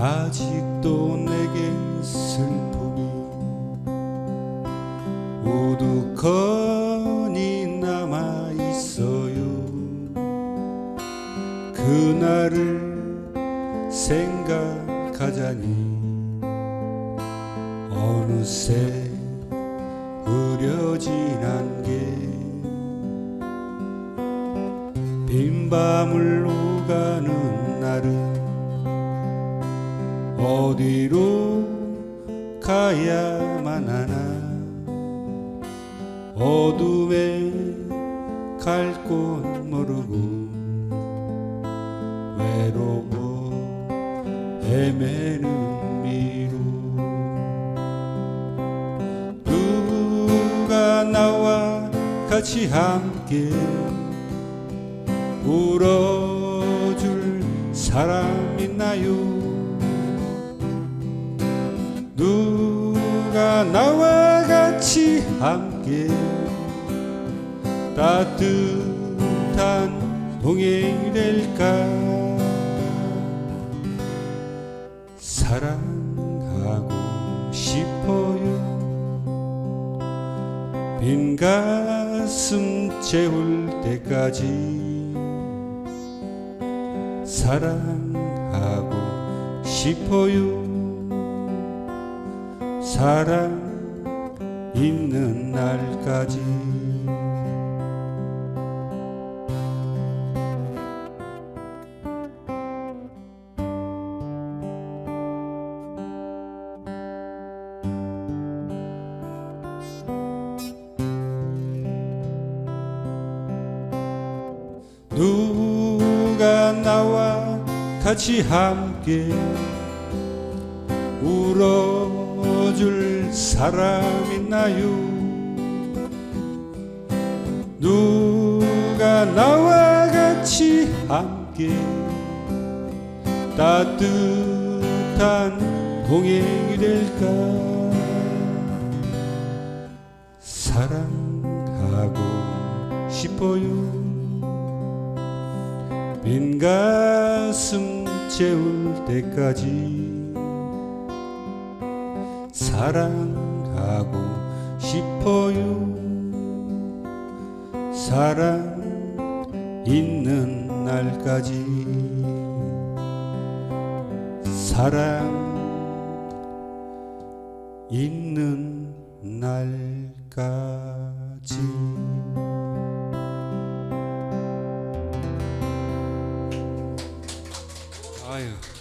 아직도 내게 슬픔이 우두커니 남아 있어요. 그날을 생각하자니 어느새 흐려진 안개 빈 밤을 오가는 어디로 가야만 하나? 어둠에 갈 곳 모르고 외로워 헤매는 미로. 누가 나와 같이 함께 울어줄 사람 있나요 나와 같이 함께 따뜻한 동행이 될까? 사랑하고 싶어요. 빈 가슴 채울 때까지 사랑하고 싶어요 사랑 있는 날까지. 누가 나와 같이 함께 울어 줄 사람 있나요? 누가 나와 같이 함께 따뜻한 동행이 될까? 사랑하고 싶어요. 빈 가슴 채울 때까지 사랑하고 싶어요. 사랑 있는 날까지. 사랑 있는 날까지. 아유